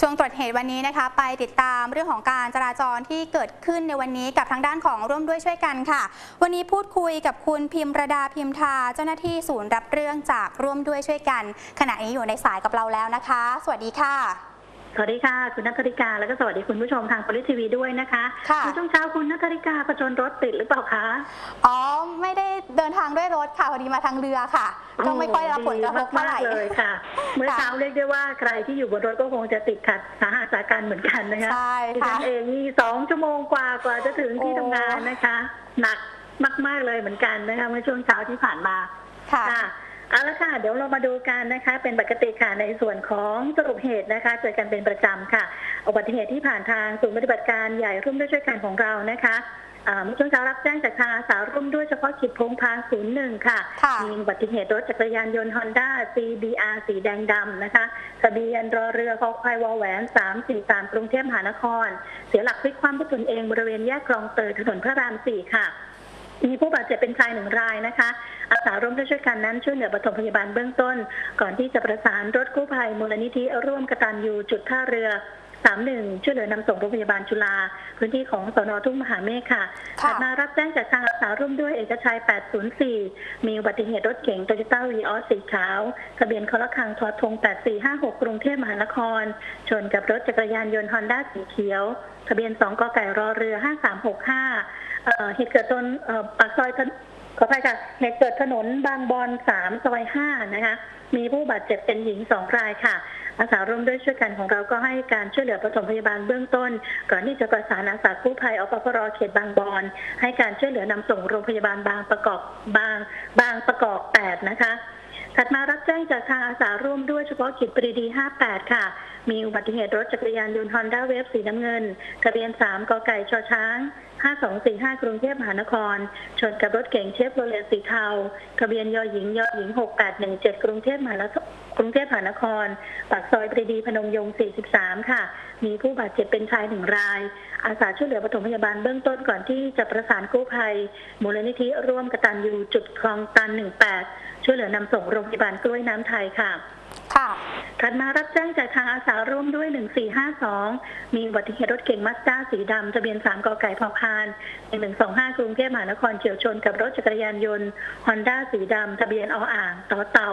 ช่วงตรวจเหตุวันนี้นะคะ ไปติดตามเรื่องของการจราจรที่เกิดขึ้นในวันนี้กับทางด้านของร่วมด้วยช่วยกันค่ะ วันนี้พูดคุยกับคุณพิมระดาพิมทาเจ้าหน้าที่ศูนย์รับเรื่องจากร่วมด้วยช่วยกัน ขณะนี้อยู่ในสายกับเราแล้วนะคะ สวัสดีค่ะ สวัสดีค่ะ คุณนัทธริกา แล้วก็สวัสดีคุณผู้ชมทางโพลิทีวีด้วยนะคะค่ะณช่วงเช้าคุณนัทธริกาประจนรถติดหรือเปล่าคะ อ๋อ ไม่ได้เดินทางด้วยรถค่ะ พอดีมาทางเรือค่ะ ก็ไม่ค่อยรับผลกระทบเท่าไหร่ดีมากๆเลยค่ะ เมื่อเช้าเรียกได้ว่าใครที่อยู่บนรถก็คงจะติดขัดสาหัสสาการเหมือนกันนะคะใช่ดิค่ะฉันเองนี่สองชั่วโมงกว่ากว่าจะถึงที่โอ้ทำงานนะคะ หนักมากๆเลยเหมือนกันนะคะเมื่อช่วงเช้าที่ผ่านมาค่ะค่ะ เอาละค่ะ เดี๋ยวเรามาดูกันนะคะ เป็นปกติค่ะในส่วนของสรุปเหตุนะคะ เจอกันเป็นประจำค่ะอุบัติเหตุที่ผ่านทางศูนย์ปฏิบัติการใหญ่ร่วมด้วยช่วยกันของเรานะคะอ่าเมื่อช่วงเช้ารับแจ้งจากทางอาสาร่วมด้วยเฉพาะกิจพงพางศูนย์หนึ่งค่ะค่ะ มีอุบัติเหตุรถจักรยานยนต์ Honda CBR สีแดงดำนะคะทะเบียนรอเรือคอควายวอแหวน 343 กรุงเทพมหานคร เสียหลักพลิกคว่ำด้วยตนเองบริเวณแยกคลองเตยถนนพระราม 4 ค่ะ มีผู้บาดเจ็บเป็นชายหนึ่งรายนะคะ อาสาร่วมด้วยช่วยกันนั้นช่วยเหลือปฐมพยาบาลเบื้องต้น ก่อนที่จะประสานรถกู้ภัยมูลนิธิร่วมกตันยูจุดท่าเรือ 31ช่วยเหลือนำส่งโรงพยาบาลจุฬาพื้นที่ของสนทุ่งมหาเมฆค่ะค่ะถัดมารับแจ้งจากทางอาสาร่วมด้วยเอกชัย 804 มีอุบัติเหตุรถเก๋งโตโยต้าวีออสสีขาวทะเบียนคอละคังทอทง 8456 กรุงเทพมหานคร ชนกับรถจักรยานยนต์ฮอนด้าสีเขียว ทะเบียน 2กไก่รอเรือ 5365เอ่อเหตุเกิดตนเอ่อปากซอยถน ขออภัยค่ะเหตุเกิดถนนบางบอน3ซอย5นะคะ มีผู้บาดเจ็บเป็นหญิงสองรายค่ะ อาสาร่วมด้วยช่วยกันของเราก็ให้การช่วยเหลือปฐมพยาบาลเบื้องต้น ก่อนที่จะประสานอาสากู้ภัยอปพรเขตบางบอนให้การช่วยเหลือนำส่งโรงพยาบาลบางประกอบบางบางประกอบ8นะคะ ถัดมารับแจ้งจากทางอาสาร่วมด้วยเฉพาะกิจปรีดี 58 ค่ะ มีอุบัติเหตุรถจักรยานยนต์ฮอนด้าเวฟสีน้ำเงิน ทะเบียน 3กไก่ชอช้าง 5245 กรุงเทพมหานคร ชนกับรถเก๋งเชฟโรเลตสีเทา ทะเบียนยอหญิงยอหญิง 6817 กรุงเทพมหานครกรุงเทพมหานคร ปากซอยปรีดีพนมยงค์43 ค่ะ มีผู้บาดเจ็บเป็นชายหนึ่งราย อาสาช่วยเหลือปฐมพยาบาลเบื้องต้นก่อนที่จะประสานกู้ภัย มูลนิธิร่วมกตันยูจุดคลองตัน 18 ช่วยเหลือนำส่งโรงพยาบาลกล้วยน้ำไทยค่ะ ค่ะถัดมารับแจ้งจากทางอาสาร่วมด้วย 1452 มีอุบัติเหตุรถเก๋งมาสด้าสีดำทะเบียน 3กไก่พอพาน 1125 กรุงเทพมหานครเฉียวชนกับรถจักรยานยนต์ฮอนด้าสีดำทะเบียนออ่างต่อเตา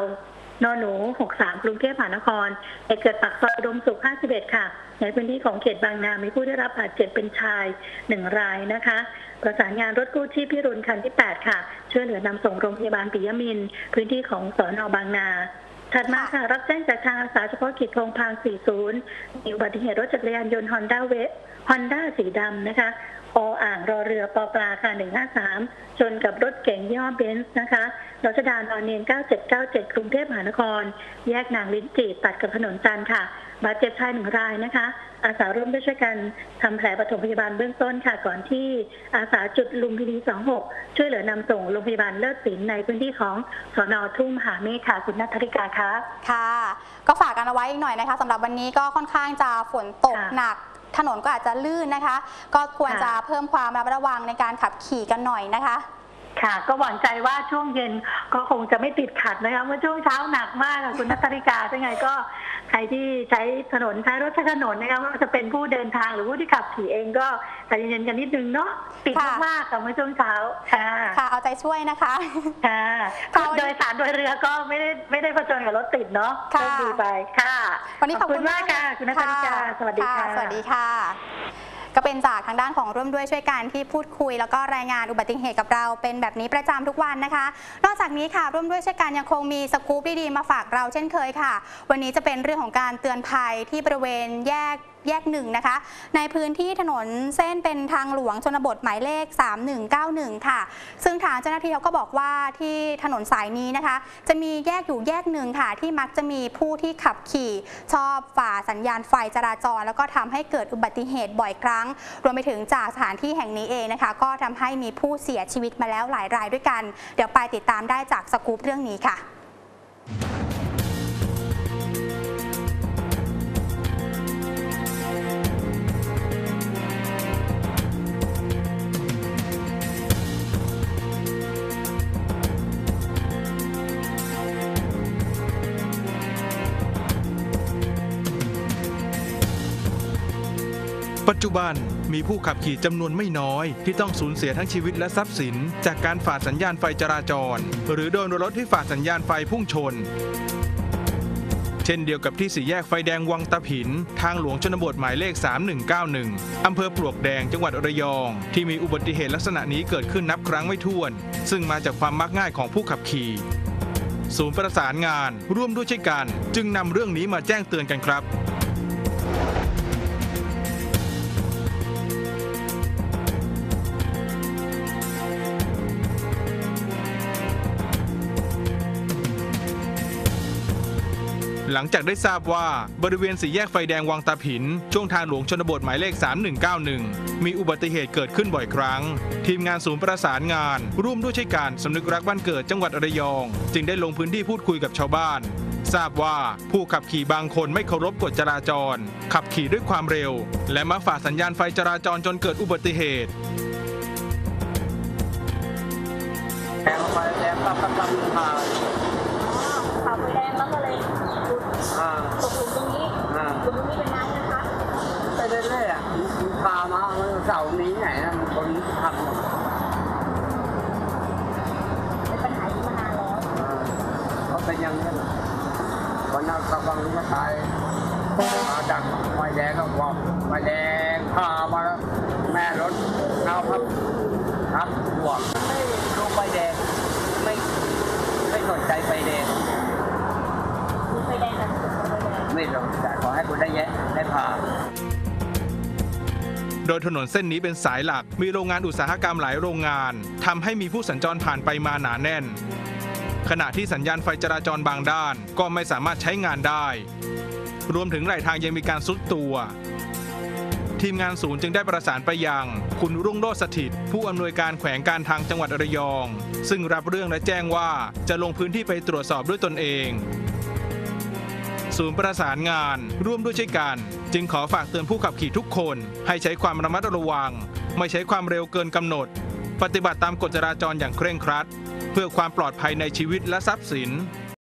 นอหนู 63 กรุงเทพมหานครเหตุเกิดปากซอยดมสุข 51 ค่ะ ในพื้นที่ของเขตบางนา มีผู้ได้รับบาดเจ็บเป็นชายหนึ่งรายนะคะ ประสานงานรถกู้ชีพพิรุณคันที่ 8 ค่ะ ช่วยเหลือนำส่งโรงพยาบาลปิยมิน พื้นที่ของสอนอบางนา ถัดมาค่ะ รับแจ้งจากทางอาสาเฉพาะกิจพงพาง40 มีอุบัติเหตุรถจักรยานยนต์ฮอนด้าเวฮอนด้าสีดำนะคะออ่างรอเรือปอปลาค่ะ 153 ชนกับรถเก๋งย่ห้อเบนซ์นะคะรัชดานอนเนียน 9797 กรุงเทพมหานคร แยกนางลิ้นจี่ตัดกับถนนจันทร์ค่ะ บาดเจ็บชายหนึ่งรายนะคะ อาสาร่วมด้วยช่วยกันทำแผลปฐมพยาบาลเบื้องต้นค่ะ ก่อนที่อาสาจุดลุมพินี 26 ช่วยเหลือนำส่งโรงพยาบาลเลิศศิลป์ในพื้นที่ของสอนอทุ่งมหาเมฆค่ะคุณนัทธริกาคะค่ะ ก็ฝากกันเอาไว้อีกหน่อยนะคะสำหรับวันนี้ก็ค่อนข้างจะฝนตกหนักถนนก็อาจจะลื่นนะคะ ก็ควรจะเพิ่มความระมัดระวังในการขับขี่กันหน่อยนะคะ ค่ะ ก็หวังใจว่าช่วงเย็นก็คงจะไม่ติดขัดนะคะเมื่อช่วงเช้าหนักมากค่ะคุณนัทธริกายังไงก็ใครที่ใช้ถนนใช้รถใช้ถนนนะคะไม่ว่าจะเป็นผู้เดินทางหรือผู้ที่ขับขี่เองก็ใจเย็นๆกันนิดนึงเนาะติดค่ะ มากๆค่ะเมื่อช่วงเช้าค่ะค่ะ เอาใจช่วยนะคะ ค่ะค่ะ โดยสารโดยเรือก็ไม่ได้ไม่ได้ผจญกับรถติดเนาะค่ะโชคดีไปค่ะวันนี้ขอบคุณมากค่ะคุณนัทธริกาสวัสดีค่ะ สวัสดีค่ะ ก็เป็นจากทางด้านของร่วมด้วยช่วยกันที่พูดคุย แล้วก็รายงานอุบัติเหตุกับเราเป็นแบบนี้ประจำทุกวันนะคะ นอกจากนี้ค่ะร่วมด้วยช่วยกันยังคงมีสกู๊ปดีๆมาฝากเราเช่นเคยค่ะ วันนี้จะเป็นเรื่องของการเตือนภัยที่บริเวณแยก แยกหนึ่งนะคะ ในพื้นที่ถนนเส้นเป็นทางหลวงชนบทหมายเลข 3191 ค่ะ ซึ่งทางเจ้าหน้าที่เขาก็บอกว่าที่ถนนสายนี้นะคะ จะมีแยกอยู่แยกหนึ่งค่ะ ที่มักจะมีผู้ที่ขับขี่ชอบฝ่าสัญญาณไฟจราจร แล้วก็ทำให้เกิดอุบัติเหตุบ่อยครั้ง รวมไปถึงจากสถานที่แห่งนี้เองนะคะ ก็ทำให้มีผู้เสียชีวิตมาแล้วหลายรายด้วยกัน เดี๋ยวไปติดตามได้จากสกู๊ปเรื่องนี้ค่ะ ปัจจุบันมีผู้ขับขี่จำนวนไม่น้อย ที่ต้องสูญเสียทั้งชีวิตและทรัพย์สิน จากการฝ่าสัญญาณไฟจราจร หรือโดนรถที่ฝ่าสัญญาณไฟพุ่งชน เช่นเดียวกับที่สี่แยกไฟแดงวังตะผิน ทางหลวงชนบทหมายเลข 3191 อำเภอปลวกแดงจังหวัดระยอง ที่มีอุบัติเหตุลักษณะนี้เกิดขึ้นนับครั้งไม่ถ้วน ซึ่งมาจากความมักง่ายของผู้ขับขี่ศูนย์ประสานงานร่วมด้วยช่วยกัน จึงนำเรื่องนี้มาแจ้งเตือนกันครับ หลังจากได้ทราบว่าบริเวณสี่แยกไฟแดงวังตาผิน ช่วงทางหลวงชนบทหมายเลข 3191 มีอุบัติเหตุเกิดขึ้นบ่อยครั้ง ทีมงานศูนย์ประสานงาน ร่วมด้วยช่วยการสำนึกรักบ้านเกิดจังหวัดระยอง จึงได้ลงพื้นที่พูดคุยกับชาวบ้าน ทราบว่าผู้ขับขี่บางคนไม่เคารพกฎจราจร ขับขี่ด้วยความเร็ว และมาฝ่าสัญญาณไฟจราจรจนเกิดอุบัติเหตุแทงไปแทงปั๊บปั๊บปั๊บพาขับไฟแดงแล้วก็เลยหลุด อ่าตกหลุมตรงนี้อ่าหลุมตรงนี้เป็นน้ำนะคะไปเรื่อยๆอะมันพามาเสาร์นี้ไหนนะมันคนทำหมดเป็นปัญหาที่มานานแล้วอ่าเขาเป็นอย่างนี้วันนั้นกำลังจะตายมาดักไฟแดงก็บอกไฟแดงพามาแม่รถเอาครับครับบวกไม่ดูไฟแดงไม่ไม่สนใจไฟแดง ไม่ตกไฟแดงไม่สนใจขอให้คุณได้แยะได้พาโดยถนนเส้นนี้เป็นสายหลัก มีโรงงานอุตสาหกรรมหลายโรงงานทำให้มีผู้สัญจรผ่านไปมาหนาแน่น ขณะที่สัญญาณไฟจราจรบางด้านก็ไม่สามารถใช้งานได้ รวมถึงไหลทางยังมีการซุดตัว ทีมงานศูนย์จึงได้ประสานไปยัง คุณรุ่งโรจน์สถิต ผู้อำนวยการแขวงการทางจังหวัดระยอง ซึ่งรับเรื่องและแจ้งว่าจะลงพื้นที่ไปตรวจสอบด้วยตนเอง ศูนย์ประสานงาน ร่วมด้วยช่วยกัน จึงขอฝากเตือนผู้ขับขี่ทุกคน ให้ใช้ความระมัดระวัง ไม่ใช้ความเร็วเกินกำหนด ปฏิบัติตามกฎจราจรอย่างเคร่งครัด เพื่อความปลอดภัยในชีวิตและทรัพย์สิน